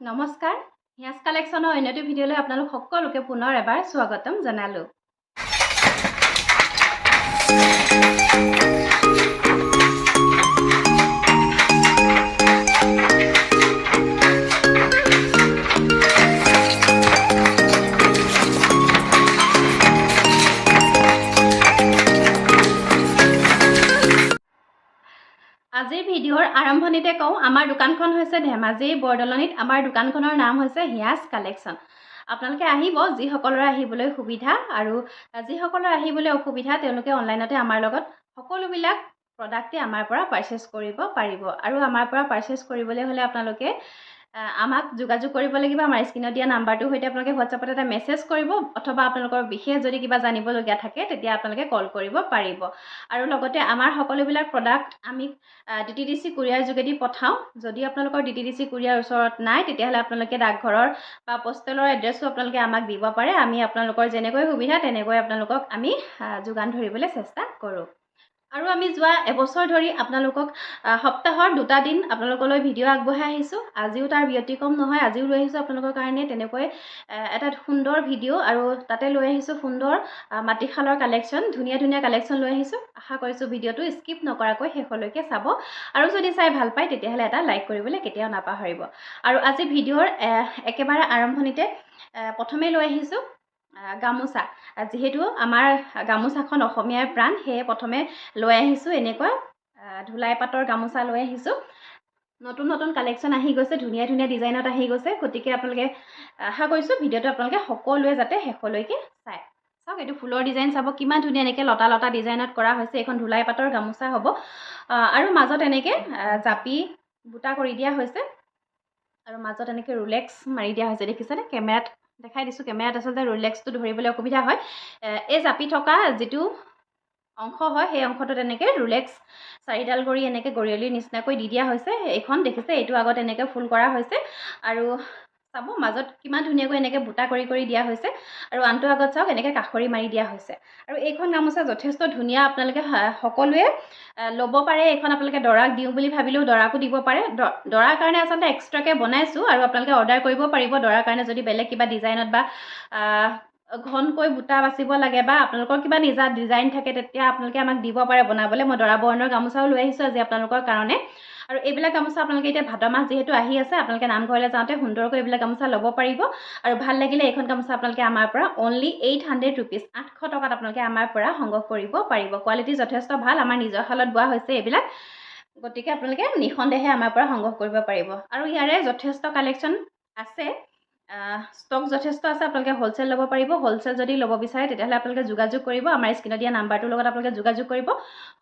নমস্কাৰ হিয়াজ কালেকশ্যনৰ অন্য এটি ভিডিঅ'লৈ আপোনালোক সকলোকে পুনৰ এবাৰ স্বাগতম জনালোঁ। ভিডিঅ'ৰ আৰম্ভণিতে কওঁ আমাৰ দোকানখন হৈছে ধেমাজিৰ বৰদলনিত আমাৰ দোকানখনৰ নাম হৈছে হিয়াজ কালেকশ্যন। আপোনালোকে আহিব যিসকলৰে আহিবলৈ সুবিধা আৰু যিসকলৰ আহিবলৈ অসুবিধা তেওঁলোকে অনলাইনতে আমাৰ লগত সকলোবিলাক প্ৰডাক্টেই আমাৰ পৰা পাৰচেছ কৰিব পাৰিব। আৰু আমাৰ পৰা পাৰচেছ কৰিবলৈ হ'লে আপোনালোকে আমাক যোগাযোগ কৰিব লাগিব। আমাৰ স্ক্ৰীণত দিয়া নাম্বাৰটোৰ সৈতে আপোনালোকে হোৱাটছআপত এটা মেছেজ কৰিব অথবা আপোনালোকৰ বিশেষ যদি কিবা জানিবলগীয়া থাকে তেতিয়া আপোনালোকে কল কৰিব পাৰিব। আৰু লগতে আমাৰ সকলোবিলাক প্ৰডাক্ট আমি D T D C courier যোগেদি পঠাওঁ। যদি আপোনালোকৰ D T D C courier ওচৰত নাই তেতিয়াহ'লে আপোনালোকে ডাকঘৰৰ বা পোষ্টেলৰ এড্ৰেছো আপোনালোকে আমাক দিব পাৰে। আমি আপোনালোকৰ যেনেকৈ সুবিধা তেনেকৈ আপোনালোকক আমি যোগান ধৰিবলৈ চেষ্টা কৰোঁ। আৰু আমি যোৱা এবছৰ ধৰি আপোনালোকক সপ্তাহৰ দুটা দিন আপোনালোকলৈ ভিডিঅ' আগবঢ়াই আহিছোঁ। আজিও তাৰ ব্যতিক্ৰম নহয় আজিও লৈ আহিছোঁ আপোনালোকৰ কাৰণে তেনেকৈ এটা সুন্দৰ ভিডিঅ' আৰু তাতে লৈ আহিছোঁ সুন্দৰ মাটিশালৰ কালেকশ্যন ধুনীয়া ধুনীয়া কালেকশ্যন লৈ আহিছোঁ। আশা কৰিছোঁ ভিডিঅ'টো স্কিপ নকৰাকৈ শেষলৈকে চাব। আৰু যদি চাই ভাল পায় তেতিয়াহ'লে এটা লাইক কৰিবলৈ কেতিয়াও নাপাহৰিব। আৰু আজি ভিডিঅ'ৰ একেবাৰে আৰম্ভণিতে এ, প্ৰথমে লৈ আহিছোঁ গামোচা। যিহেতু আমাৰ গামোচাখন অসমীয়াৰ প্ৰাণ সেয়ে প্ৰথমে লৈ আহিছোঁ এনেকুৱা ধুলাই পাতৰ গামোচা লৈ আহিছোঁ। নতুন নতুন কালেকশ্যন আহি গৈছে ধুনীয়া ধুনীয়া ডিজাইনত আহি গৈছে। গতিকে আপোনালোকে আশা কৰিছোঁ ভিডিঅ'টো আপোনালোকে সকলোৱে যাতে শেষলৈকে চায়। চাওক এইটো ফুলৰ ডিজাইন চাব কিমান ধুনীয়া এনেকৈ লতা লতা ডিজাইনত কৰা হৈছে এইখন ধুলাই পাতৰ গামোচা হ'ব। আৰু মাজত এনেকৈ জাপি বুটা কৰি দিয়া হৈছে। আৰু মাজত এনেকৈ ৰুলেক্স মাৰি দিয়া হৈছে দেখিছেনে? কেমেৰাত দেখাই দিছোঁ কেমেৰাত আচলতে ৰুলেক্সটো ধৰিবলৈ অসুবিধা হয়। এই জাপি থকা যিটো অংশ হয় সেই অংশটোত এনেকৈ ৰুলেক্স চাৰিডাল কৰি এনেকৈ গৰিয়লিৰ নিচিনাকৈ দি দিয়া হৈছে। এইখন দেখিছে এইটো আগত এনেকৈ ফুল কৰা হৈছে। আৰু চাব মাজত কিমান ধুনীয়াকৈ এনেকৈ বুটা কৰি কৰি দিয়া হৈছে আৰু আনটো আগত চাওক এনেকৈ কাষৰি মাৰি দিয়া হৈছে। আৰু এইখন গামোচা যথেষ্ট ধুনীয়া আপোনালোকে সকলোৱে ল'ব পাৰে এইখন আপোনালোকে দৰাক দিওঁ বুলি ভাবিলেও দৰাকো দিব পাৰে। দৰাৰ কাৰণে আচলতে এক্সট্ৰাকৈ বনাইছোঁ আৰু আপোনালোকে অৰ্ডাৰ কৰিব পাৰিব দৰাৰ কাৰণে যদি বেলেগ কিবা ডিজাইনত বা ঘনকৈ বুটা বাচিব লাগে বা আপোনালোকৰ কিবা নিজা ডিজাইন থাকে তেতিয়া আপোনালোকে আমাক দিব পাৰে বনাবলৈ। মই দৰা বৰণৰ গামোচাও লৈ আহিছোঁ আজি আপোনালোকৰ কাৰণে। আৰু এইবিলাক গামোচা আপোনালোকে এতিয়া ভাদ মাহ যিহেতু আহি আছে আপোনালোকে নামঘৰলৈ যাওঁতে সুন্দৰকৈ এইবিলাক গামোচা ল'ব পাৰিব। আৰু ভাল লাগিলে এইখন গামোচা আপোনালোকে আমাৰ পৰা অনলি এইট হাণ্ড্ৰেড ৰুপিজ আঠশ টকাত আপোনালোকে আমাৰ পৰা সংগ্ৰহ কৰিব পাৰিব। কোৱালিটি যথেষ্ট ভাল আমাৰ নিজৰ শালত বোৱা হৈছে এইবিলাক। গতিকে আপোনালোকে নিঃসন্দেহে আমাৰ পৰা সংগ্ৰহ কৰিব পাৰিব। আৰু ইয়াৰে যথেষ্ট কালেকশ্যন আছে। ষ্টক যথেষ্ট আছে আপোনালোকে হ'লচেল ল'ব পাৰিব। হ'লচেল যদি ল'ব বিচাৰে তেতিয়াহ'লে আপোনালোকে যোগাযোগ কৰিব। আমাৰ স্ক্ৰীণত দিয়া নাম্বাৰটোৰ লগত আপোনালোকে যোগাযোগ কৰিব।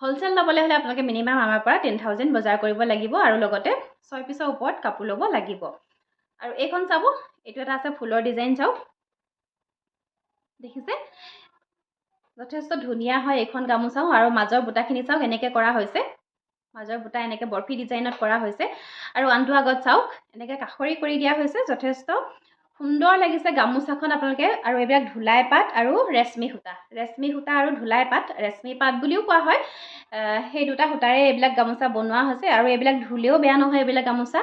হ'লচেল ল'বলৈ হ'লে আপোনালোকে মিনিমাম আমাৰ পৰা টেন থাউজেণ্ড বজাৰ কৰিব লাগিব আৰু লগতে ছয় পিছৰ ওপৰত কাপোৰ ল'ব লাগিব। আৰু এইখন চাব এইটো এটা আছে ফুলৰ ডিজাইন চাওক। দেখিছে? যথেষ্ট ধুনীয়া হয় এইখন গামোচাও আৰু মাজৰ বুটাখিনি চাওক এনেকৈ কৰা হৈছে। মাজৰ বুটা এনেকৈ বৰফি ডিজাইনত কৰা হৈছে। আৰু আনটো আগত চাওক এনেকৈ কাষৰি কৰি দিয়া হৈছে যথেষ্ট। সুন্দৰ লাগিছে গামোচাখন আপোনালোকে আৰু এইবিলাক ধুলাই পাত আৰু ৰেচমি সূতা। ৰেচমি সূতা আৰু ধুলাই পাত ৰেচমি পাত বুলিও কোৱা হয়। সেই দুটা সূতাৰে এইবিলাক গামোচা বনোৱা হৈছে আৰু এইবিলাক ধুলেও বেয়া নহয় এইবিলাক গামোচা।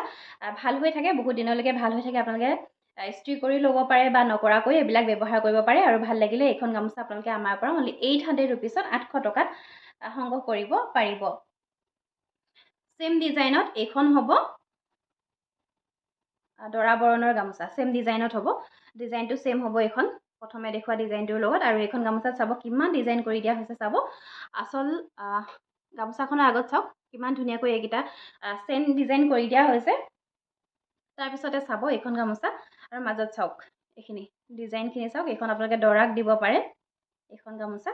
ভাল হৈ থাকে বহুত দিনলৈকে ভাল হৈ থাকে আপোনালোকে ইস্ত্ৰি কৰি ল'ব পাৰে বা নকৰাকৈ এইবিলাক ব্যৱহাৰ কৰিব পাৰে আৰু ভাল লাগিলে এইখন গামোচা আপোনালোকে আমাৰ পৰা অনলি এইট হাণ্ড্ৰেড ৰুপিজত আঠশ টকাত সংগ্ৰহ কৰিব পাৰিব। ছেম ডিজাইনত এইখন হ'ব। দৰা বৰণৰ গামোচা। ছেম ডিজাইনত হ'ব। ডিজাইনটো ছেম হ'ব এইখন। প্ৰথমে দেখুওৱা ডিজাইনটোৰ লগত আৰু এইখন গামোচাত চাব কিমান ডিজাইন কৰি দিয়া হৈছে চাব। আচল গামোচাখনৰ আগত চাওক কিমান ধুনীয়াকৈ এইকেইটা চেইন ডিজাইন কৰি দিয়া হৈছে। তাৰপিছতে চাব এইখন গামোচা আৰু মাজত চাওক এইখিনি ডিজাইনখিনি চাওক। এইখন আপোনালোকে দৰাক দিব পাৰে এইখন গামোচা।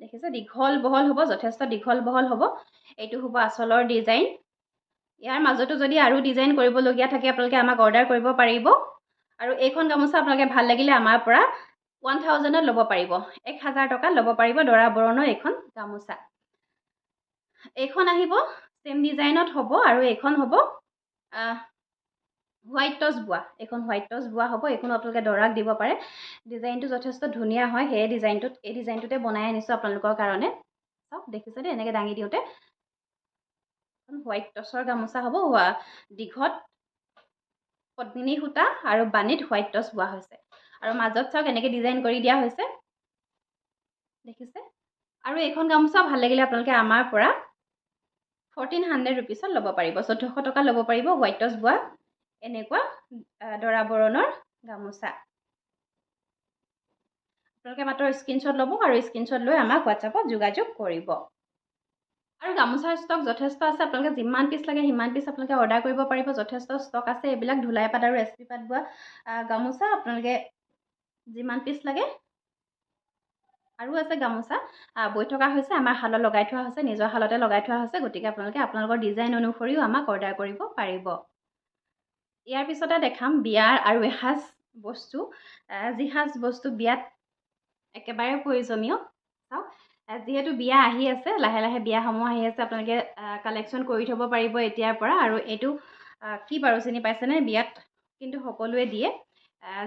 দেখিছে? দীঘল বহল হ'ব যথেষ্ট দীঘল বহল হ'ব। এইটো হ'ব আচলৰ ডিজাইন ইয়াৰ মাজতো যদি আৰু ডিজাইন কৰিবলগীয়া থাকে আপোনালোকে আমাক অৰ্ডাৰ কৰিব পাৰিব। আৰু এইখন গামোচা আপোনালোকে ভাল লাগিলে আমাৰ পৰা ওৱান থাউজেণ্ডত ল'ব পাৰিব। এক হাজাৰ টকাত ল'ব পাৰিব দৰা বৰণৰ এইখন গামোচা। এইখন আহিব ছেম ডিজাইনত হ'ব আৰু এইখন হ'ব হোৱাইট টচ বোৱা। এইখন হোৱাইট টচ বোৱা হ'ব এইখনো আপোনালোকে দৰাক দিব পাৰে। ডিজাইনটো যথেষ্ট ধুনীয়া হয় সেই ডিজাইনটোত এই ডিজাইনটোতে বনাই আনিছোঁ আপোনালোকৰ কাৰণে। চাওক দেখিছে দেই এনেকৈ দাঙি দিওঁতে। হোৱাইট টচৰ গামোচা হ'ব দীঘত পদ্মিনী সূতা আৰু বানীত হোৱাইট টচ বোৱা হৈছে। আৰু মাজত চাওক এনেকৈ ডিজাইন কৰি দিয়া হৈছে। দেখিছে? আৰু এইখন গামোচা ভাল লাগিলে আপোনালোকে আমাৰ পৰা। ফৰ্টিন হাণ্ড্ৰেড ৰুপিছত ল'ব পাৰিব চৈধ্যশ টকা ল'ব পাৰিব হোৱাইট টচ বোৱা এনেকুৱা দৰা বৰণৰ গামোচা। আপোনালোকে মাত্ৰ স্ক্ৰীনশ্বট ল'ব আৰু স্ক্ৰীনশ্বট লৈ আমাক হোৱাটছআপত যোগাযোগ কৰিব। আৰু গামোচাৰ ষ্টক যথেষ্ট আছে আপোনালোকে যিমান পিচ লাগে সিমান পিচ আপোনালোকে অৰ্ডাৰ কৰিব পাৰিব যথেষ্ট ষ্টক আছে এইবিলাক ধুলাই পাত আৰু এছ পি পাত বোৱা গামোচা আপোনালোকে যিমান পিচ লাগে আৰু আছে গামোচা বৈ থকা হৈছে আমাৰ শালত লগাই থোৱা হৈছে নিজৰ শালতে লগাই থোৱা হৈছে গতিকে আপোনালোকে আপোনালোকৰ ডিজাইন অনুসৰিও আমাক অৰ্ডাৰ কৰিব পাৰিব। ইয়াৰ পিছতে দেখাম বিয়াৰ আৰু এসাঁজ বস্তু যিসাঁজ বস্তু বিয়াত একেবাৰে প্ৰয়োজনীয়। চাওক যিহেতু বিয়া আহি আছে লাহে লাহে বিয়াসমূহ আহি আছে আপোনালোকে কালেকশ্যন কৰি থ'ব পাৰিব এতিয়াৰ পৰা। আৰু এইটো কি বাৰু চিনি পাইছেনে? বিয়াত কিন্তু সকলোৱে দিয়ে।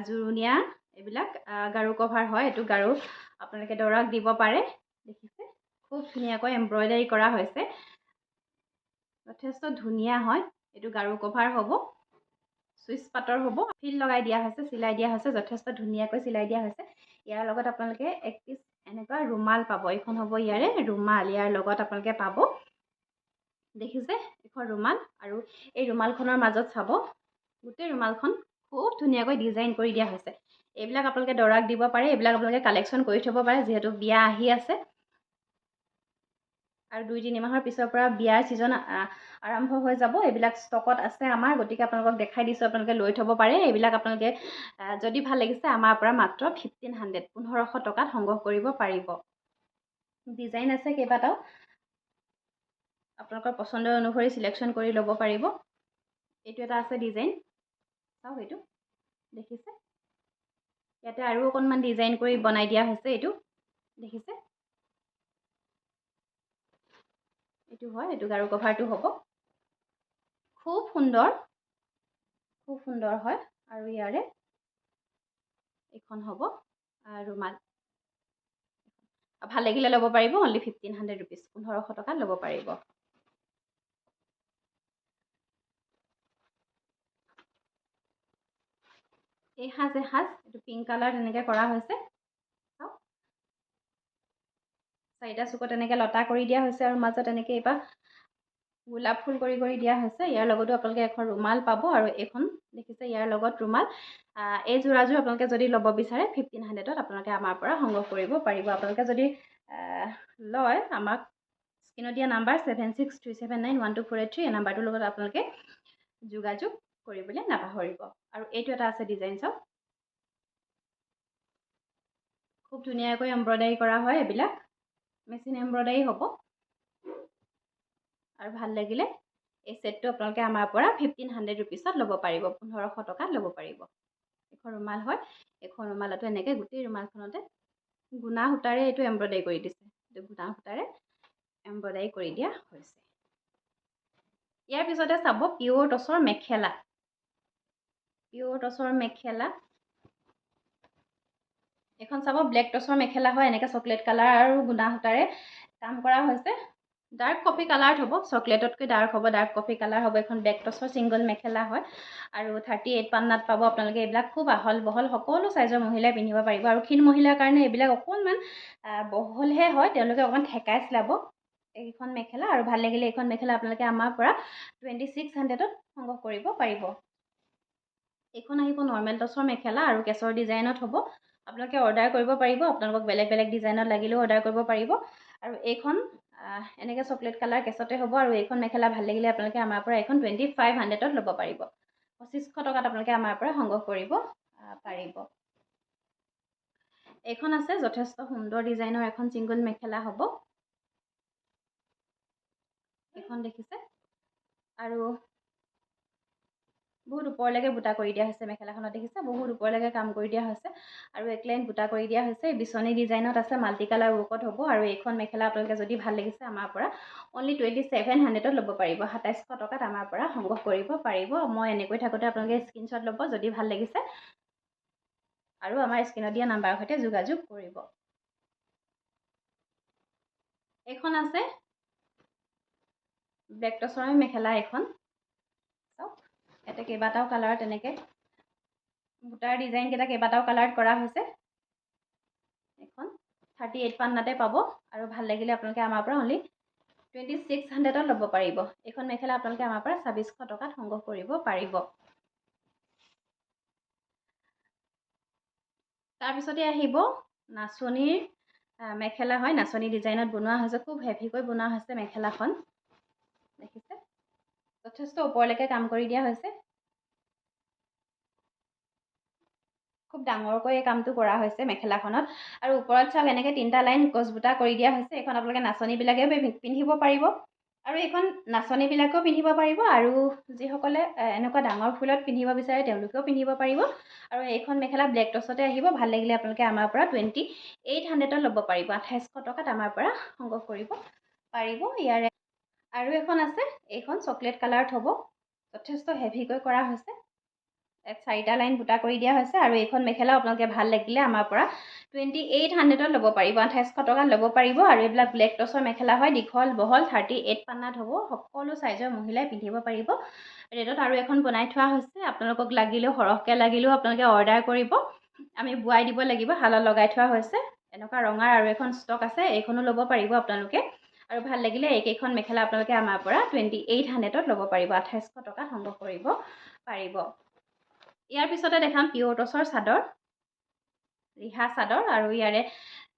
জোৰোণীয়া এইবিলাক গাৰু কভাৰ হয়। এইটো গাৰু আপোনালোকে দৰাক দিব পাৰে। দেখিছে? খুব ধুনীয়াকৈ এম্ব্ৰইডাৰী কৰা হৈছে। যথেষ্ট ধুনীয়া হয়। এইটো গাৰু কভাৰ হ'ব। চুইচ পাতৰ হ'ব। ফিল লগাই দিয়া হৈছে চিলাই দিয়া হৈছে। যথেষ্ট ধুনীয়াকৈ চিলাই দিয়া হৈছে। ইয়াৰ লগত আপোনালোকে এক পিচ এনেকুৱা ৰুমাল পাব এইখন হ'ব ইয়াৰে ৰুমাল ইয়াৰ লগত আপোনালোকে পাব। দেখিছে এইখন ৰুমাল আৰু এই ৰুমালখনৰ মাজত চাব গোটেই ৰুমালখন খুব ধুনীয়াকৈ ডিজাইন কৰি দিয়া হৈছে। এইবিলাক আপোনালোকে দৰাক দিব পাৰে এইবিলাক আপোনালোকে কালেকশ্যন কৰি থ'ব পাৰে যিহেতু বিয়া আহি আছে। আৰু দুই তিনি মাহৰ পিছৰ পৰা বিয়াৰ ছিজন আৰম্ভ হৈ যাব। এইবিলাক ষ্টকত আছে আমাৰ গতিকে আপোনালোকক দেখাই দিছোঁ আপোনালোকে লৈ থ'ব পাৰে। এইবিলাক আপোনালোকে যদি ভাল লাগিছে আমাৰ পৰা মাত্ৰ ফিফটিন হাণ্ড্ৰেড পোন্ধৰশ টকাত সংগ্ৰহ কৰিব পাৰিব। ডিজাইন আছে কেইবাটাও। আপোনালোকৰ পচন্দৰ অনুসৰি চিলেকশ্যন কৰি ল'ব পাৰিব। এইটো এটা আছে ডিজাইন। চাওক এইটো দেখিছে? ইয়াতে আৰু অকণমান ডিজাইন কৰি বনাই দিয়া হৈছে এইটো দেখিছে? এইটো হয় এইটো গাৰু কভাৰটো হ'ব। খুব সুন্দৰ খুব সুন্দৰ হয় আৰু ইয়াৰে এইখন হ'ব ৰুমাল ভাল লাগিলে ল'ব পাৰিব অনলি ফিফটিন হাণ্ড্ৰেড ৰুপিজ পোন্ধৰশ টকাত ল'ব পাৰিব। এই সাজ এসাজ এইটো পিংক কালাৰ তেনেকৈ কৰা হৈছে চাওক চাৰিটা চুকত এনেকৈ লতা কৰি দিয়া হৈছে আৰু মাজত এনেকৈ এইবাৰ গোলাপ ফুল কৰি কৰি দিয়া হৈছে। ইয়াৰ লগতো আপোনালোকে এখন ৰুমাল পাব আৰু এইখন দেখিছে ইয়াৰ লগত ৰুমাল। এই যোৰাযোৰ আপোনালোকে যদি ল'ব বিচাৰে ফিফটিন হাণ্ড্ৰেডত আপোনালোকে আমাৰ পৰা সংগ্ৰহ কৰিব পাৰিব। আপোনালোকে যদি লয় আমাক স্ক্ৰীণত দিয়া number seven six three seven nine one two four eight three এই নাম্বাৰটোৰ লগত আপোনালোকে যোগাযোগ কৰিবলৈ নাপাহৰিব। আৰু এইটো এটা আছে ডিজাইন চাওক খুব ধুনীয়াকৈ এম্ব্ৰইডাৰী কৰা হয় এইবিলাক। মেচিন এম্ব্ৰইডাৰী হ'ব। আৰু ভাল লাগিলে এই ছেটটো আপোনালোকে আমাৰ পৰা ফিফটিন হাণ্ড্ৰেড ৰুপিছত ল'ব পাৰিব পোন্ধৰশ টকাত ল'ব পাৰিব। এখন ৰুমাল হয় এখন ৰুমালতো এনেকৈ গোটেই ৰুমালখনতে গুণা সূতাৰে এইটো এম্ব্ৰইডাৰী কৰি দিছে। এইটো গুণা সূতাৰে এম্ব্ৰইডাৰী কৰি দিয়া হৈছে। ইয়াৰ পিছতে চাব পিয়'ৰ টচৰ মেখেলা। পিয়'ৰ টচৰ মেখেলা এইখন চাব ব্লেক টচৰ মেখেলা হয় এনেকৈ চকলেট কালাৰ আৰু গুণা সূতাৰে কাম কৰা হৈছে। ডাৰ্ক কফি কালাৰত হ'ব চকলেটতকৈ ডাৰ্ক হ'ব ডাৰ্ক কফি কালাৰ হ'ব। এখন ব্লেক টচৰ ছিংগল মেখেলা হয় আৰু থাৰ্টি এইট পান্নাত পাব আপোনালোকে। এইবিলাক খুব আহল বহল সকলো চাইজৰ মহিলাই পিন্ধিব পাৰিব। আৰু ক্ষীণ মহিলাৰ কাৰণে এইবিলাক অকণমান বহলহে হয়। তেওঁলোকে অকণমান ঠেকাই চিলাব এইখন মেখেলা আৰু ভাল লাগিলে এইখন মেখেলা আপোনালোকে আমাৰ পৰা টুৱেণ্টি ছিক্স হাণ্ড্ৰেডত সংগ্ৰহ কৰিব পাৰিব। এইখন আহিব নৰ্মেল টচৰ মেখেলা আৰু কেছৰ ডিজাইনত হ'ব। আপোনালোকে অৰ্ডাৰ কৰিব পাৰিব আপোনালোকক বেলেগ বেলেগ ডিজাইনত লাগিলেও অৰ্ডাৰ কৰিব পাৰিব। আৰু এইখন এনেকৈ চকলেট কালাৰ কেছতে হ'ব আৰু এইখন মেখেলা ভাল লাগিলে আপোনালোকে আমাৰ পৰা এইখন টুৱেণ্টি ফাইভ হাণ্ড্ৰেডত ল'ব পাৰিব। পঁচিছশ টকাত আপোনালোকে আমাৰ পৰা সংগ্ৰহ কৰিব পাৰিব। এইখন আছে যথেষ্ট সুন্দৰ ডিজাইনৰ এখন ছিংগল মেখেলা হ'ব। এইখন দেখিছে। আৰু বহুত ওপৰলৈকে বুটা কৰি দিয়া হৈছে মেখেলাখনত দেখিছে? বহুত ওপৰলৈকে কাম কৰি দিয়া হৈছে আৰু এক লাইন বুটা কৰি দিয়া হৈছে। বিচনী ডিজাইনত আছে মাল্টি কালাৰ ৱৰ্কত হ'ব আৰু এইখন মেখেলা আপোনালোকে যদি ভাল লাগিছে আমাৰ পৰা অনলি টুৱেণ্টি ছেভেন হাণ্ড্ৰেডত ল'ব পাৰিব। সাতাইছশ টকাত আমাৰ পৰা সংগ্ৰহ কৰিব পাৰিব। মই এনেকৈ থাকোঁতে আপোনালোকে স্ক্ৰীনশ্বট ল'ব যদি ভাল লাগিছে। আৰু আমাৰ স্ক্ৰীণত দিয়া নাম্বাৰৰ সৈতে যোগাযোগ কৰিব। এইখন আছে ব্লেক টচৰ মেখেলা এখন। ইয়াতে কেইবাটাও কালাৰ তেনেকৈ। বুটাৰ ডিজাইনকেইটা কেইবাটাও কালাৰত কৰা হৈছে। এইখন থাৰ্টি এইট পান্নাতে পাব আৰু ভাল লাগিলে আপোনালোকে আমাৰ পৰা অনলি টুৱেণ্টি ছিক্স হাণ্ড্ৰেডত ল'ব পাৰিব। এইখন মেখেলা আপোনালোকে আমাৰ পৰা ছাব্বিছশ টকাত সংগ্ৰহ কৰিব পাৰিব। তাৰপিছতে আহিব নাচনীৰ মেখেলা হয়। নাচনী ডিজাইনত বনোৱা হৈছে খুব হেভিকৈ বনোৱা হৈছে মেখেলাখন। দেখিছে? যথেষ্ট ওপৰলৈকে কাম কৰি দিয়া হৈছে। খুব ডাঙৰকৈ এই কামটো কৰা হৈছে মেখেলাখনত। আৰু ওপৰত চাওক এনেকৈ তিনিটা লাইন গছবুটা কৰি দিয়া হৈছে। এইখন আপোনালোকে নাচনীবিলাকেও পিন্ধিব পাৰিব। আৰু এইখন নাচনীবিলাকেও পিন্ধিব পাৰিব আৰু যিসকলে এনেকুৱা ডাঙৰ ফুলত পিন্ধিব বিচাৰে তেওঁলোকেও পিন্ধিব পাৰিব। আৰু এইখন মেখেলা ব্লেক টচতে আহিব। ভাল লাগিলে আপোনালোকে আমাৰ পৰা টুৱেণ্টি এইট হাণ্ড্ৰেডত ল'ব পাৰিব। আঠাইছশ টকাত আমাৰ পৰা সংগ্ৰহ কৰিব পাৰিব ইয়াৰে। আৰু এখন আছে। এইখন চকলেট কালাৰত হ'ব। যথেষ্ট হেভিকৈ কৰা হৈছে। ইয়াত চাৰিটা লাইন বুটা কৰি দিয়া হৈছে আৰু এইখন মেখেলাও আপোনালোকে ভাল লাগিলে আমাৰ পৰা। টুৱেণ্টি এইট হাণ্ড্ৰেডত ল'ব পাৰিব আঠাইছশ টকাত ল'ব পাৰিব আৰু এইবিলাক ব্লেক টচৰ মেখেলা হয় দীঘল বহল থাৰ্টি এইট পান্নাত হ'ব সকলো চাইজৰ মহিলাই পিন্ধিব পাৰিব। ৰেডত আৰু এখন বনাই থোৱা হৈছে আপোনালোকক লাগিলেও সৰহকৈ লাগিলেও আপোনালোকে অৰ্ডাৰ কৰিব। আমি বোৱাই দিব লাগিব শালত লগাই থোৱা হৈছে এনেকুৱা ৰঙাৰ আৰু এখন ষ্টক আছে এইখনো ল'ব পাৰিব আপোনালোকে। আৰু ভাল লাগিলে এইকেইখন মেখেলা আপোনালোকে আমাৰ পৰা টুৱেণ্টি এইট হাণ্ড্ৰেডত ল'ব পাৰিব আঠাইছশ টকাত সংগ্ৰহ কৰিব পাৰিব। ইয়াৰ পিছতে দেখাম পিয়ৰ টচৰ চাদৰ। ৰিহা চাদৰ আৰু ইয়াৰে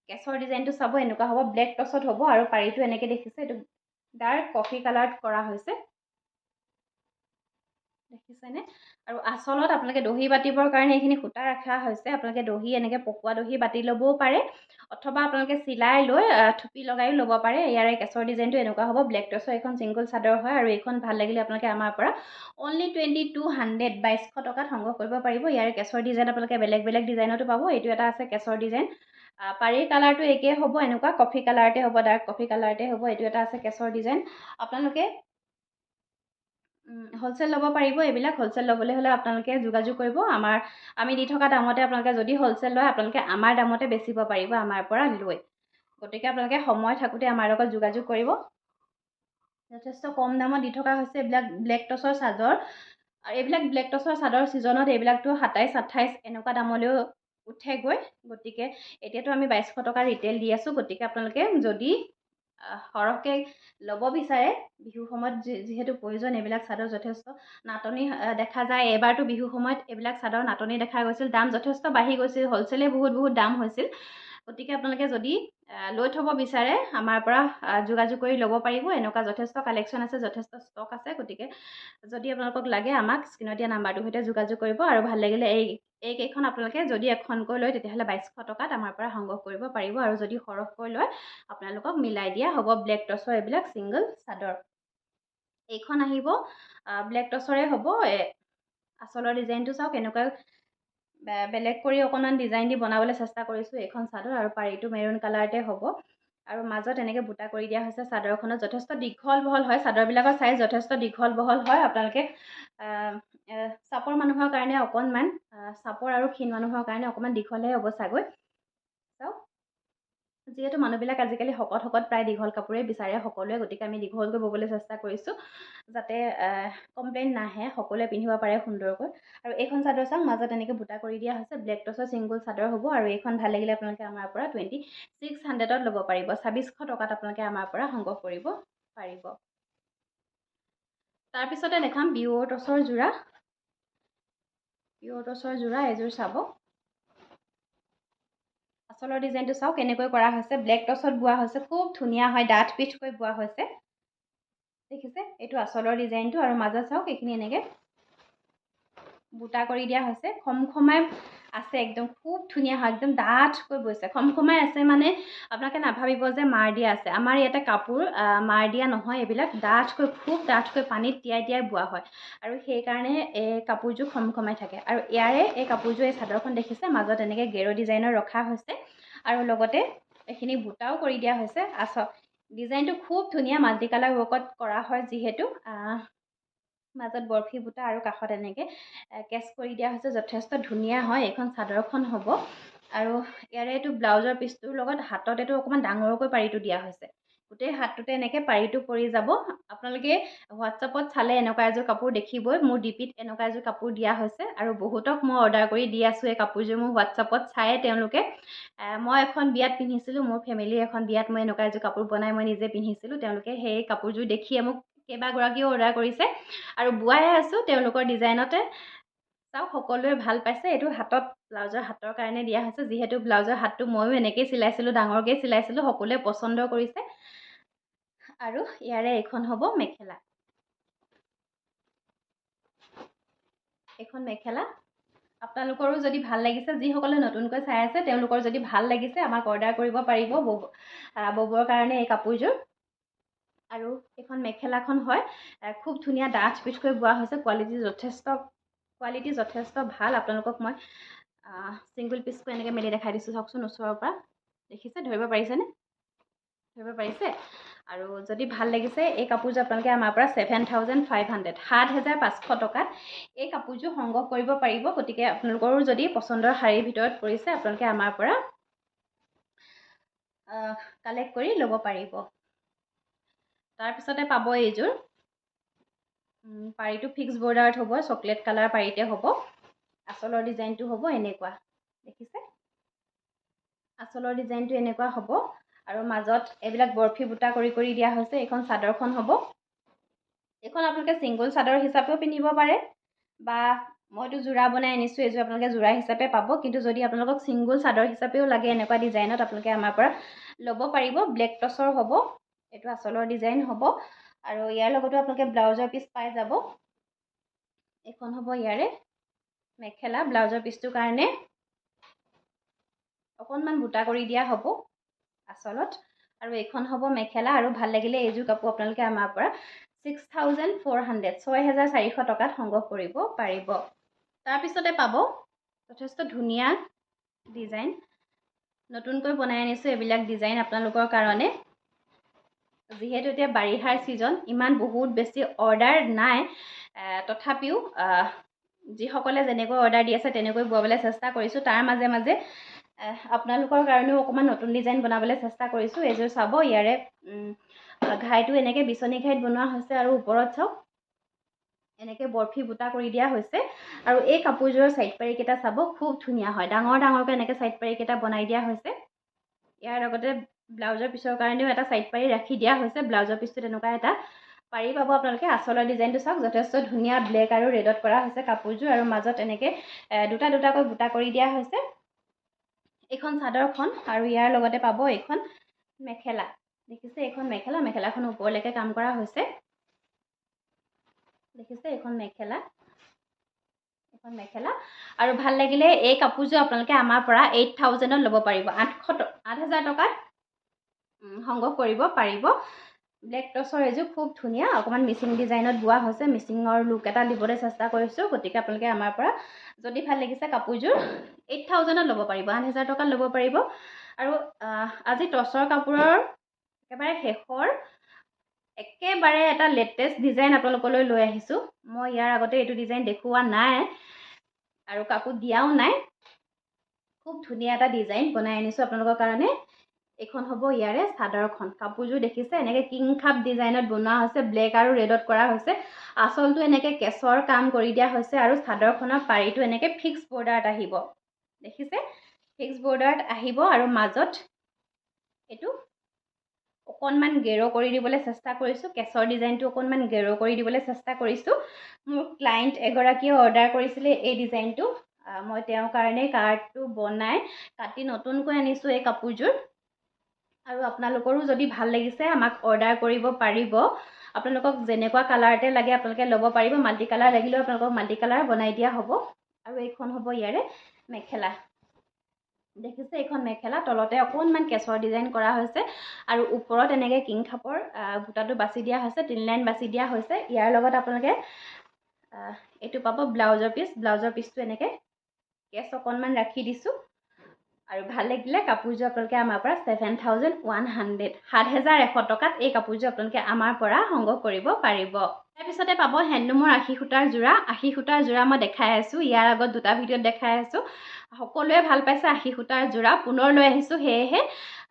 কেছৰ ডিজাইনটো চাব এনেকুৱা হ'ব ব্লেক টচত হ'ব আৰু পাৰিটো এনেকৈ দেখিছে। এইটো ডাৰ্ক কফি কালাৰত কৰা হৈছে। দেখিছেনে? আৰু আচলত আপোনালোকে দহি বাতিবৰ কাৰণে এইখিনি সূতা ৰখা হৈছে। আপোনালোকে দহি এনেকৈ পকোৱা দহি বাতি ল'বও পাৰে। অথবা আপোনালোকে চিলাই লৈ থুপি লগাইও ল'ব পাৰে। ইয়াৰে কেছৰ ডিজাইনটো এনেকুৱা হ'ব। ব্লেক টচৰ এইখন ছিংগল চাদৰ হয় আৰু এইখন ভাল লাগিলে আপোনালোকে আমাৰ পৰা অনলি টুৱেণ্টি টু হাণ্ড্ৰেড বাইছশ টকাত সংগ্ৰহ কৰিব পাৰিব। ইয়াৰে কেছৰ ডিজাইন আপোনালোকে বেলেগ বেলেগ ডিজাইনতো পাব। এইটো এটা আছে কেছৰ ডিজাইন। পাৰীৰ কালাৰটো একেই হ'ব। এনেকুৱা কফি কালাৰতে হ'ব ডাৰ্ক কফি কালাৰতে হ'ব। এইটো এটা আছে কেছৰ ডিজাইন। আপোনালোকে হ'লচেল ল'ব পাৰিব এইবিলাক হ'লচেল ল'বলৈ হ'লে আপোনালোকে যোগাযোগ কৰিব। আমাৰ আমি দি থকা দামতে আপোনালোকে যদি হ'লচেল লয় আপোনালোকে আমাৰ দামতে বেচিব পাৰিব আমাৰ পৰা লৈ। গতিকে আপোনালোকে সময় থাকোঁতে আমাৰ লগত যোগাযোগ কৰিব। যথেষ্ট কম দামত দি থকা হৈছে এইবিলাক ব্লেক টচৰ চাদৰ। আৰু এইবিলাক ব্লেক টচৰ চাদৰ ছিজনত এইবিলাকতো সাতাইছ আঠাইছ এনেকুৱা দামলৈও উঠেগৈ। গতিকে এতিয়াতো আমি বাইছশ টকা ৰিটেইল দি আছোঁ। গতিকে আপোনালোকে যদি সৰহকৈ ল'ব বিচাৰে। বিহু সময়ত যিহেতু প্ৰয়োজন এইবিলাক চাদৰ যথেষ্ট নাটনি দেখা যায়। এবাৰতো বিহু সময়ত এইবিলাক চাদৰ নাটনি দেখা গৈছিল। দাম যথেষ্ট বাঢ়ি গৈছিল। হ'লচেলে বহুত বহুত দাম হৈছিল। গতিকে আপোনালোকে যদি লৈ থ'ব বিচাৰে আমাৰ পৰা যোগাযোগ কৰি ল'ব পাৰিব। এনেকুৱা যথেষ্ট কালেকশ্যন আছে যথেষ্ট ষ্টক আছে। গতিকে যদি আপোনালোকক লাগে আমাক স্ক্ৰীণত দিয়া নাম্বাৰটোৰ সৈতে যোগাযোগ কৰিব আৰু ভাল লাগিলে এই এইকেইখন আপোনালোকে যদি এখনকৈ লয় তেতিয়াহ'লে বাইছশ টকাত আমাৰ পৰা সংগ্ৰহ কৰিব পাৰিব। আৰু যদি সৰহকৈ লয় আপোনালোকক মিলাই দিয়া হ'ব ব্লেক টচৰ এইবিলাক ছিংগল চাদৰ। এইখন আহিব ব্লেক টচৰে হ'ব। আচলৰ ডিজাইনটো চাওক এনেকুৱা বেলেগ কৰি অকণমান ডিজাইন দি বনাবলৈ চেষ্টা কৰিছোঁ এইখন চাদৰ আৰু পাৰিটো মেৰুণ কালাৰতে হ'ব। আৰু মাজত এনেকৈ বুটা কৰি দিয়া হৈছে চাদৰখনত যথেষ্ট দীঘল বহল হয়। চাদৰবিলাকৰ চাইজ যথেষ্ট দীঘল বহল হয়। আপোনালোকে চাপৰ মানুহৰ কাৰণে অকণমান চাপৰ আৰু ক্ষীণ মানুহৰ কাৰণে অকণমান দীঘলহে হ'ব চাগৈ। যিহেতু মানুহবিলাক আজিকালি শকত শকত প্ৰায় দীঘল কাপোৰেই বিচাৰে সকলোৱে গতিকে আমি দীঘলকৈ ব'বলৈ চেষ্টা কৰিছোঁ যাতে কমপ্লেইন নাহে সকলোৱে পিন্ধিব পাৰে সুন্দৰকৈ। আৰু এইখন চাদৰ চাওক মাজত এনেকৈ বুটা কৰি দিয়া হৈছে ব্লেক টচৰ ছিংগল চাদৰ হ'ব আৰু এইখন ভাল লাগিলে আপোনালোকে আমাৰ পৰা টুৱেণ্টি ছিক্স হাণ্ড্ৰেডত ল'ব পাৰিব ছাব্বিছশ টকাত আপোনালোকে আমাৰ পৰা সংগ্ৰহ কৰিব পাৰিব। তাৰপিছতে দেখাম বিঅ' টচৰ যোৰা। পিয়ৰ টচৰ যোৰা এযোৰ চাব। আচলৰ ডিজাইনটো চাওক কেনেকৈ কৰা হৈছে। ব্লেক টচত বোৱা হৈছে খুব ধুনীয়া হয় ডাঠ পিঠকৈ বোৱা হৈছে। দেখিছে? এইটো আচলৰ ডিজাইনটো আৰু মাজত চাওক এইখিনি এনেকৈ বুটা কৰি দিয়া হৈছে। খমখমাই আছে একদম খুব ধুনীয়া হয় একদম ডাঠকৈ বৈছে। খমখমাই আছে মানে আপোনালোকে নাভাবিব যে মাৰ দিয়া আছে। আমাৰ ইয়াতে কাপোৰ মাৰ দিয়া নহয় এইবিলাক ডাঠকৈ খুব ডাঠকৈ পানীত তিয়াই তিয়াই বোৱা হয়। আৰু সেইকাৰণে এই কাপোৰযোৰ খমখমাই থাকে। আৰু ইয়াৰে এই কাপোৰযোৰ এই চাদৰখন দেখিছে মাজত এনেকৈ গেৰ ডিজাইনৰ ৰখা হৈছে। আৰু লগতে এইখিনি বুটাও কৰি দিয়া হৈছে। আচ ডিজাইনটো খুব ধুনীয়া মাল্টি কালাৰ ৱৰ্কত কৰা হয় যিহেতু। মাজত বৰফি বুটা আৰু কাষত এনেকৈ কেচ কৰি দিয়া হৈছে যথেষ্ট ধুনীয়া হয় এইখন চাদৰখন হ'ব। আৰু ইয়াৰে এইটো ব্লাউজৰ পিচটোৰ লগত হাতত এইটো অকণমান ডাঙৰকৈ পাৰিটো দিয়া হৈছে। গোটেই হাতটোতে এনেকৈ পাৰিটো পৰি যাব। আপোনালোকে হোৱাটছআপত চালে এনেকুৱা এযোৰ কাপোৰ দেখিবই মোৰ ডিপিত এনেকুৱা এযোৰ কাপোৰ দিয়া হৈছে আৰু বহুতক মই অৰ্ডাৰ কৰি দি আছোঁ এই কাপোৰযোৰ মোৰ হোৱাটছআপত চায়ে তেওঁলোকে। মই এখন বিয়াত পিন্ধিছিলোঁ মোৰ ফেমিলিৰ এখন বিয়াত মই এনেকুৱা এযোৰ কাপোৰ বনাই মই নিজে পিন্ধিছিলোঁ তেওঁলোকে সেই কাপোৰযোৰ দেখিয়ে মোক কেইবাগৰাকীও অৰ্ডাৰ কৰিছে। আৰু বোৱাই আছোঁ তেওঁলোকৰ ডিজাইনতে। চাওক সকলোৱে ভাল পাইছে। এইটো হাতত ব্লাউজৰ হাতৰ কাৰণে দিয়া হৈছে। যিহেতু ব্লাউজৰ হাতটো ময়ো এনেকৈয়ে চিলাইছিলোঁ ডাঙৰকৈ চিলাইছিলোঁ সকলোৱে পচন্দ কৰিছে। আৰু ইয়াৰে এইখন হ'ব মেখেলা। এইখন মেখেলা। আপোনালোকৰো যদি ভাল লাগিছে যিসকলে নতুনকৈ চাই আছে তেওঁলোকৰ যদি ভাল লাগিছে আমাক অৰ্ডাৰ কৰিব পাৰিব বব ববৰ কাৰণে এই কাপোৰযোৰ। আৰু এইখন মেখেলাখন হয় খুব ধুনীয়া ডাঠ পিঠকৈ বোৱা হৈছে কোৱালিটি যথেষ্ট কোৱালিটি যথেষ্ট ভাল। আপোনালোকক মই ছিংগল পিচকৈ এনেকৈ মেলি দেখাই দিছোঁ। চাওকচোন ওচৰৰ পৰা। দেখিছে? ধৰিব পাৰিছেনে? ধৰিব পাৰিছে? আৰু যদি ভাল লাগিছে এই কাপোৰযোৰ আপোনালোকে আমাৰ পৰা ছেভেন থাউজেণ্ড ফাইভ হাণ্ড্ৰেড সাত হেজাৰ পাঁচশ টকাত এই কাপোৰযোৰ সংগ্ৰহ কৰিব পাৰিব। গতিকে আপোনালোকৰো যদি পচন্দৰ শাৰীৰ ভিতৰত পৰিছে আপোনালোকে আমাৰ পৰা কালেক্ট কৰি ল'ব পাৰিব। তাৰপিছতে পাব এইযোৰ। পাৰিটো ফিক্স বৰ্ডাৰত হ'ব চকলেট কালাৰ পাৰিতে হ'ব। আচলৰ ডিজাইনটো হ'ব এনেকুৱা দেখিছে? আচলৰ ডিজাইনটো এনেকুৱা হ'ব। আৰু মাজত এইবিলাক বৰফি বুটা কৰি কৰি দিয়া হৈছে এইখন চাদৰখন হ'ব। এইখন আপোনালোকে ছিংগল চাদৰ হিচাপেও পিন্ধিব পাৰে। বা মইতো যোৰা বনাই আনিছোঁ এইযোৰ আপোনালোকে যোৰা হিচাপে পাব। কিন্তু যদি আপোনালোকক ছিংগল চাদৰ হিচাপেও লাগে এনেকুৱা ডিজাইনত আপোনালোকে আমাৰ পৰা ল'ব পাৰিব। ব্লেক টচৰ হ'ব। এইটো আচলৰ ডিজাইন হ'ব। আৰু ইয়াৰ লগতো আপোনালোকে ব্লাউজৰ পিচ পাই যাব। এইখন হ'ব ইয়াৰে। মেখেলা ব্লাউজৰ পিচটোৰ কাৰণে অকণমান বুটা কৰি দিয়া হ'ব আচলত। আৰু এইখন হ'ব মেখেলা আৰু ভাল লাগিলে এইযোৰ কাপোৰ আপোনালোকে আমাৰ পৰা ছিক্স থাউজেণ্ড ফ'ৰ হাণ্ড্ৰেড ছয় হেজাৰ চাৰিশ টকাত সংগ্ৰহ কৰিব পাৰিব। তাৰপিছতে পাব যথেষ্ট ধুনীয়া ডিজাইন নতুনকৈ বনাই আনিছোঁ এইবিলাক ডিজাইন আপোনালোকৰ কাৰণে। যিহেতু এতিয়া বাৰিষাৰ ছিজন ইমান বহুত বেছি অৰ্ডাৰ নাই। তথাপিও যিসকলে যেনেকৈ অৰ্ডাৰ দি আছে তেনেকৈ বোৱাবলৈ চেষ্টা কৰিছোঁ। তাৰ মাজে মাজে আপোনালোকৰ কাৰণেও অকণমান নতুন ডিজাইন বনাবলৈ চেষ্টা কৰিছোঁ। এইযোৰ চাব ইয়াৰে ঘাইটো এনেকৈ বিচনী ঘাইত বনোৱা হৈছে আৰু ওপৰত চাওক। এনেকৈ বৰফি বুটা কৰি দিয়া হৈছে। আৰু এই কাপোৰযোৰৰ চাইড পাৰিকেইটা চাব খুব ধুনীয়া হয়। ডাঙৰ ডাঙৰকৈ এনেকৈ চাইড পাৰিকেইটা বনাই দিয়া হৈছে। ইয়াৰ লগতে ব্লাউজৰ পিছৰ কাৰণেও এটা চাইড পাৰি ৰাখি দিয়া হৈছে। ব্লাউজৰ পিছটোত এনেকুৱা এটা পাৰি পাব আপোনালোকে। আচলৰ ডিজাইনটো চাওক যথেষ্ট ধুনীয়া ব্লেক আৰু ৰেডত কৰা হৈছে কাপোৰযোৰ আৰু মাজত এনেকৈ দুটা দুটাকৈ বুটা কৰি দিয়া হৈছে। এইখন চাদৰখন আৰু ইয়াৰ লগতে পাব এইখন মেখেলা। দেখিছে এইখন মেখেলা? মেখেলাখন ওপৰলৈকে কাম কৰা হৈছে। দেখিছে এইখন মেখেলা? এইখন মেখেলা। আৰু ভাল লাগিলে এই কাপোৰযোৰ আপোনালোকে আমাৰ পৰা এইট থাউজেণ্ডত ল'ব পাৰিব। আঠশ আঠ হাজাৰ টকাত সংগ্ৰহ কৰিব পাৰিব। ব্লেক টচৰ এযোৰ খুব ধুনীয়া অকণমান মিচিং ডিজাইনত বোৱা হৈছে মিচিঙৰ লুক এটা দিবলৈ চেষ্টা কৰিছোঁ গতিকে আপোনালোকে আমাৰ পৰা যদি ভাল লাগিছে কাপোৰযোৰ এইট থাউজেণ্ডত ল'ব পাৰিব আঠ হেজাৰ টকাত ল'ব পাৰিব। আৰু আজি টচৰ কাপোৰৰ একেবাৰে শেষৰ একেবাৰে এটা লেটেষ্ট ডিজাইন আপোনালোকলৈ লৈ আহিছোঁ। মই ইয়াৰ আগতে এইটো ডিজাইন দেখুওৱা নাই আৰু কাকো দিয়াও নাই। খুব ধুনীয়া এটা ডিজাইন বনাই আনিছোঁ আপোনালোকৰ কাৰণে। এইখন হ'ব ইয়াৰে চাদৰখন। কাপোৰযোৰ দেখিছে এনেকৈ কিং খাপ ডিজাইনত বনোৱা হৈছে ব্লেক আৰু ৰেডত কৰা হৈছে। আচলটো এনেকৈ কেছৰ কাম কৰি দিয়া হৈছে আৰু চাদৰখনৰ পাৰিটো এনেকৈ ফিক্স বৰ্ডাৰত আহিব। দেখিছে? ফিক্স বৰ্ডাৰত আহিব আৰু মাজত এইটো অকণমান গেৰ কৰি দিবলৈ চেষ্টা কৰিছোঁ কেছৰ ডিজাইনটো অকণমান গেৰ কৰি দিবলৈ চেষ্টা কৰিছোঁ। মোৰ ক্লাইণ্ট এগৰাকীয়ে অৰ্ডাৰ কৰিছিলে এই ডিজাইনটো মই তেওঁৰ কাৰণে কাৰ্ডটো বনাই কাটি নতুনকৈ আনিছোঁ এই কাপোৰযোৰ। আৰু আপোনালোকৰো যদি ভাল লাগিছে আমাক অৰ্ডাৰ কৰিব পাৰিব। আপোনালোকক যেনেকুৱা কালাৰতে লাগে আপোনালোকে ল'ব পাৰিব। মাল্টি কালাৰ লাগিলেও আপোনালোকক মাল্টি কালাৰ বনাই দিয়া হ'ব। আৰু এইখন হ'ব ইয়াৰে মেখেলা। দেখিছে এইখন মেখেলা তলতে অকণমান কেছৰ ডিজাইন কৰা হৈছে। আৰু ওপৰত এনেকৈ কিং খাপৰ বুটাটো বাছি দিয়া হৈছে তিনি লাইন বাছি দিয়া হৈছে। ইয়াৰ লগত আপোনালোকে এইটো পাব ব্লাউজৰ পিচ ব্লাউজৰ পিচটো এনেকৈ কেছ অকণমান ৰাখি দিছোঁ। আৰু ভাল লাগিলে কাপোৰযোৰ আপোনালোকে আমাৰ পৰা ছেভেন থাউজেণ্ড ওৱান হাণ্ড্ৰেড সাত হেজাৰ এশ টকাত এই কাপোৰযোৰ আপোনালোকে আমাৰ পৰা সংগ্ৰহ কৰিব পাৰিব। তাৰপিছতে পাব হেণ্ডলুমৰ আশী সূতাৰ যোৰা। আশী সূতাৰ যোৰা মই দেখাই আছোঁ। ইয়াৰ আগত দুটা ভিডিঅ'ত দেখাই আছোঁ। সকলোৱে ভাল পাইছে আশী সূতাৰ যোৰা। পুনৰ লৈ আহিছোঁ সেয়েহে।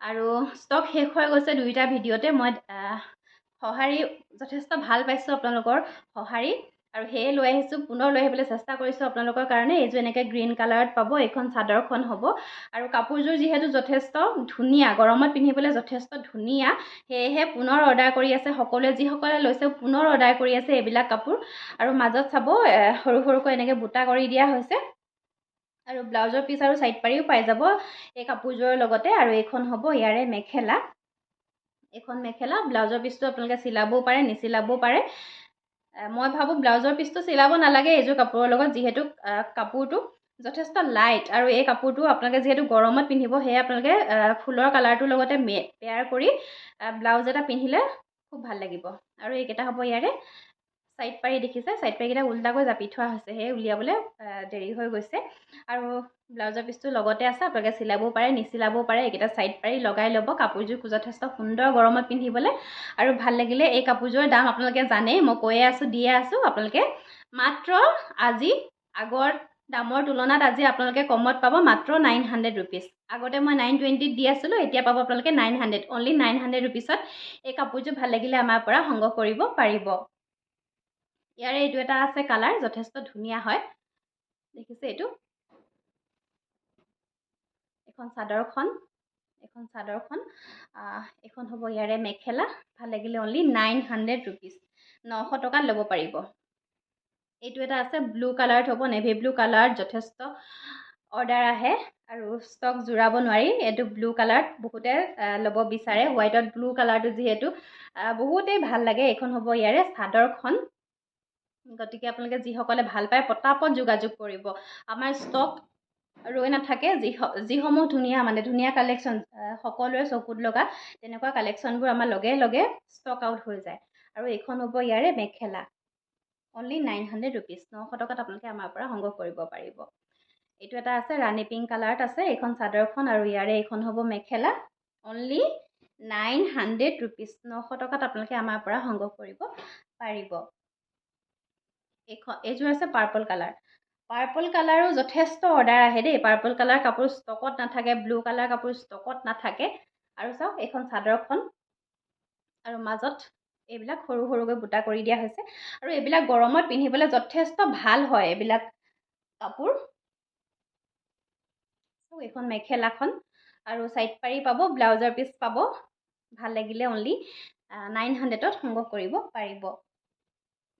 আৰু ষ্টক শেষ হৈ গৈছে দুইটা ভিডিঅ'তে। মই সঁহাৰি যথেষ্ট ভাল পাইছোঁ আপোনালোকৰ সঁহাৰি। আৰু সেয়ে লৈ আহিছোঁ পুনৰ লৈ আহিবলৈ চেষ্টা কৰিছোঁ আপোনালোকৰ কাৰণে। এইযোৰ এনেকৈ গ্ৰীণ কালাৰত পাব এইখন চাদৰখন হ'ব। আৰু কাপোৰযোৰ যিহেতু যথেষ্ট ধুনীয়া গৰমত পিন্ধিবলৈ যথেষ্ট ধুনীয়া সেয়েহে পুনৰ অৰ্ডাৰ কৰি আছে সকলোৱে যিসকলে লৈছে পুনৰ অৰ্ডাৰ কৰি আছে এইবিলাক কাপোৰ। আৰু মাজত চাব সৰু সৰুকৈ এনেকৈ বুটা কৰি দিয়া হৈছে। আৰু ব্লাউজৰ পিচ আৰু ছাইড পাৰিও পাই যাব এই কাপোৰযোৰৰ লগতে। আৰু এইখন হ'ব ইয়াৰে মেখেলা। এইখন মেখেলা ব্লাউজৰ পিচটো আপোনালোকে চিলাবও পাৰে নিচিলাবও পাৰে। মই ভাবোঁ ব্লাউজৰ পিচটো চিলাব নালাগে এইযোৰ কাপোৰৰ লগত যিহেতু কাপোৰটো যথেষ্ট লাইট আৰু এই কাপোৰটো আপোনালোকে যিহেতু গৰমত পিন্ধিব সেয়ে আপোনালোকে ফুলৰ কালাৰটোৰ লগতে পেয়াৰ কৰি ব্লাউজ এটা পিন্ধিলে খুব ভাল লাগিব। আৰু এইকেইটা হ'ব ইয়াৰে ছাইড পাৰি দেখিছে ছাইড পাৰিকেইটা উল্টাকৈ জাপি থোৱা হৈছে সেয়ে উলিয়াবলৈ দেৰি হৈ গৈছে। আৰু ব্লাউজৰ পিচটো লগতে আছে আপোনালোকে চিলাবও পাৰে নিচিলাবও পাৰে এইকেইটা ছাইড পাৰি লগাই ল'ব। কাপোৰযোৰ যথেষ্ট সুন্দৰ গৰমত পিন্ধিবলৈ আৰু ভাল লাগিলে এই কাপোৰযোৰৰ দাম আপোনালোকে জানেই মই কৈয়ে আছোঁ দিয়ে আছোঁ। আপোনালোকে মাত্ৰ আজি আগৰ দামৰ তুলনাত আজি আপোনালোকে কমত পাব মাত্ৰ নাইন হাণ্ড্ৰেড ৰুপিজ আগতে মই নাইন টুৱেণ্টিত দি আছিলোঁ এতিয়া পাব আপোনালোকে nine hundred only nine hundred ৰুপিজত এই কাপোৰযোৰ ভাল লাগিলে আমাৰ পৰা সংগ্ৰহ কৰিব পাৰিব। ইয়াৰে এইটো এটা আছে কালাৰ যথেষ্ট ধুনীয়া হয়। দেখিছে এইটো? এখন চাদৰখন এখন চাদৰখন এইখন হ'ব ইয়াৰে মেখেলা ভাল লাগিলে অনলি নাইন হাণ্ড্ৰেড ৰুপিজ নশ টকাত ল'ব পাৰিব। এইটো এটা আছে ব্লু কালাৰত হ'ব নেভি ব্লু কালাৰত যথেষ্ট অৰ্ডাৰ আহে আৰু ষ্টক জোৰাব নোৱাৰি এইটো ব্লু কালাৰত বহুতে ল'ব বিচাৰে হোৱাইটত ব্লু কালাৰটো যিহেতু বহুতেই ভাল লাগে এইখন হ'ব ইয়াৰে চাদৰখন। গতিকে আপোনালোকে যিসকলে ভাল পায় পটাপট যোগাযোগ কৰিব। আমাৰ ষ্টক ৰৈ নাথাকে যি যিসমূহ ধুনীয়া মানে ধুনীয়া কালেকশ্যন সকলোৰে চকুত লগা তেনেকুৱা কালেকশ্যনবোৰ আমাৰ লগে লগে ষ্টক আউট হৈ যায়। আৰু এইখন হ'ব ইয়াৰে mekhela. Only nine hundred rupees নশ টকাত আপোনালোকে আমাৰ পৰা সংগ্ৰহ কৰিব পাৰিব। এইটো এটা আছে ৰাণী পিংক কালাৰত আছে এইখন চাদৰখন আৰু ইয়াৰে এইখন হ'ব mekhela. Only nine hundred rupees নশ টকাত আপোনালোকে আমাৰ পৰা সংগ্ৰহ কৰিব পাৰিব। এইখন এইযোৰ আছে পাৰ্পল কালাৰ পাৰ্পল কালাৰো যথেষ্ট অৰ্ডাৰ আহে দেই। পাৰ্পল কালাৰ কাপোৰ ষ্টকত নাথাকে ব্লু কালাৰ কাপোৰ ষ্টকত নাথাকে। আৰু চাওক এইখন চাদৰখন। আৰু মাজত এইবিলাক সৰু সৰুকৈ বুটা কৰি দিয়া হৈছে। আৰু এইবিলাক গৰমত পিন্ধিবলৈ যথেষ্ট ভাল হয় এইবিলাক কাপোৰ। এইখন মেখেলাখন। আৰু ছাইড পাৰি পাব ব্লাউজৰ পিচ পাব। ভাল লাগিলে অনলি নাইন হাণ্ড্ৰেডত সংগ্ৰহ কৰিব পাৰিব।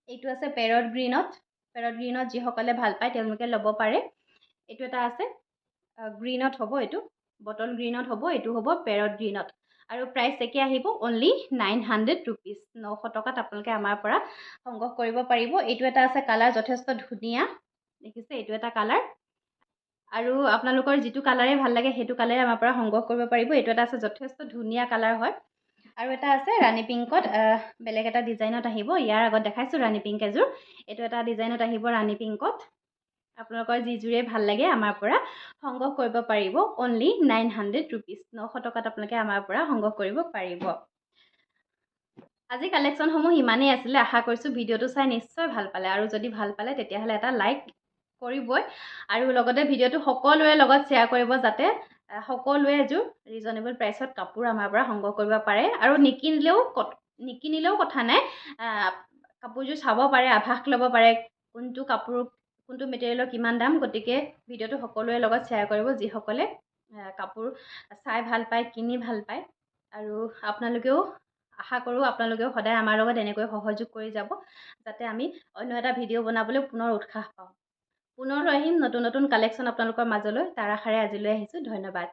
এইটো আছে পেৰট গ্ৰীণত পেৰট গ্ৰীণত যিসকলে ভাল পায় তেওঁলোকে ল'ব পাৰে। এইটো এটা আছে গ্ৰীণত হ'ব এইটো বটল গ্ৰীণত হ'ব এইটো হ'ব পেৰট গ্ৰীণত আৰু প্ৰাইচ একে আহিব অনলি নাইন হাণ্ড্ৰেড ৰুপিজ নশ টকাত আপোনালোকে আমাৰ পৰা সংগ্ৰহ কৰিব পাৰিব। এইটো এটা আছে কালাৰ যথেষ্ট ধুনীয়া দেখিছে? এইটো এটা কালাৰ আৰু আপোনালোকৰ যিটো কালাৰে ভাল লাগে সেইটো কালাৰে আমাৰ পৰা সংগ্ৰহ কৰিব পাৰিব। এইটো এটা আছে যথেষ্ট ধুনীয়া কালাৰ হয়। আৰু এটা আছে ৰাণী পিংকত বেলেগ এটা ডিজাইনত আহিব। ইয়াৰ আগত দেখাইছোঁ ৰাণী পিংক এযোৰ। এইটো এটা ডিজাইনত আহিব ৰাণী পিংকত। আপোনালোকৰ যিযোৰে ভাল লাগে আমাৰ পৰা সংগ্ৰহ কৰিব পাৰিব। অনলি নাইন হাণ্ড্ৰেড ৰুপিজ নশ টকাত আপোনালোকে আমাৰ পৰা সংগ্ৰহ কৰিব পাৰিব। আজি কালেকশ্যনসমূহ ইমানেই আছিলে আশা কৰিছোঁ ভিডিঅ'টো চাই নিশ্চয় ভাল পালে। আৰু যদি ভাল পালে তেতিয়াহ'লে এটা লাইক কৰিবই। আৰু লগতে ভিডিঅ'টো সকলোৰে লগত শ্বেয়াৰ কৰিব যাতে সকলোৱে এযোৰ ৰিজনেবল প্ৰাইচত কাপোৰ আমাৰ পৰা সংগ্ৰহ কৰিব পাৰে। আৰু নিকিনিলেও নিকিনিলেও কথা নাই। কাপোৰযোৰ চাব পাৰে আভাস ল'ব পাৰে কোনটো কাপোৰ কোনটো মেটেৰিয়েলৰ কিমান দাম গতিকে ভিডিঅ'টো সকলোৰে লগত শ্বেয়াৰ কৰিব যিসকলে কাপোৰ চাই ভাল পায় কিনি ভাল পায়। আৰু আপোনালোকেও আশা কৰোঁ আপোনালোকেও সদায় আমাৰ লগত এনেকৈ সহযোগ কৰি যাব যাতে আমি অন্য এটা ভিডিঅ' বনাবলৈ পুনৰ উৎসাহ পাওঁ। পুনৰ লৈ আহিম নতুন নতুন কালেকশ্যন আপোনালোকৰ মাজলৈ তাৰ আশাৰে আজিলৈ আহিছোঁ ধন্যবাদ।